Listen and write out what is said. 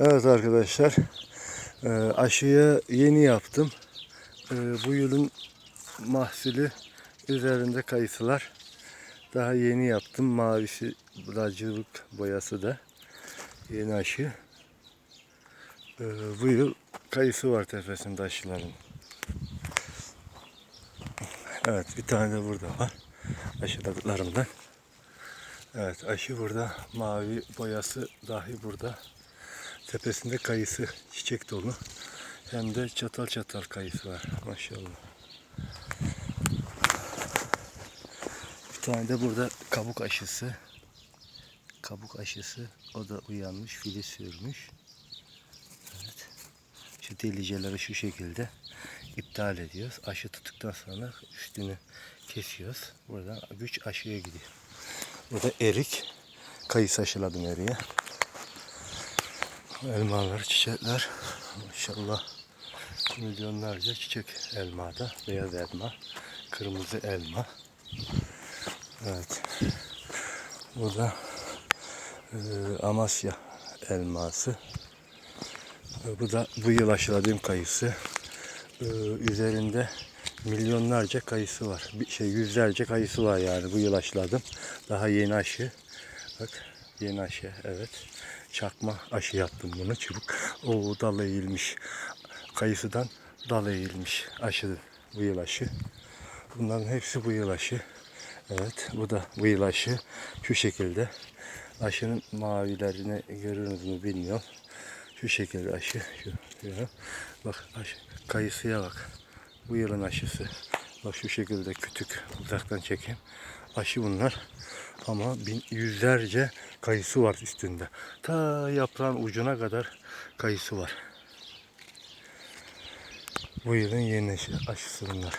Evet arkadaşlar e, aşıyı yeni yaptım. E, Bu yılın mahsulü üzerinde kayısılar. Daha yeni yaptım. Mavisi lacivik boyası da yeni aşı. E, Bu yıl kayısı var tepesinde aşıların. Evet bir tane de burada var. Aşıladıklarımdan. Evet aşı burada. Mavi boyası dahi burada. Tepesinde kayısı çiçek dolu. Hem de çatal çatal kayısı var maşallah. Bir tane de burada kabuk aşısı. Kabuk aşısı. O da uyanmış, fili sürmüş. Evet. Şu deliceleri şu şekilde iptal ediyoruz. Aşı tuttuktan sonra üstünü kesiyoruz. Buradan güç aşıya gidiyor. Burada erik. Kayısı aşıladım eriye. Elmalar, çiçekler. Maşallah milyonlarca çiçek elmada. Beyaz elma, kırmızı elma. Evet. Burada e, Amasya elması. E, bu da bu yıl aşıladığım kayısı. E, üzerinde milyonlarca kayısı var. Bir şey yüzlerce kayısı var yani bu yıl aşıladım. Daha yeni aşı. Bak yeni aşı evet. Çakma aşı yaptım bunu çubuk. O dal eğilmiş. Kayısıdan dal eğilmiş aşı bu yıl aşı. Bunların hepsi bu yıl aşı. Evet bu da bu yıl aşı. Şu şekilde. Aşının mavilerini görüyorsunuz mu bilmiyorum. Şu şekilde aşı. Şu, şu. Bak aşı. Kayısıya bak. Bu yılın aşısı. Bak şu şekilde kütük uzaktan çekeyim. Aşı bunlar. Ama bin, yüzlerce kayısı var üstünde. Ta yaprağın ucuna kadar kayısı var. Bu yılın yeni aşı- aşısı bunlar.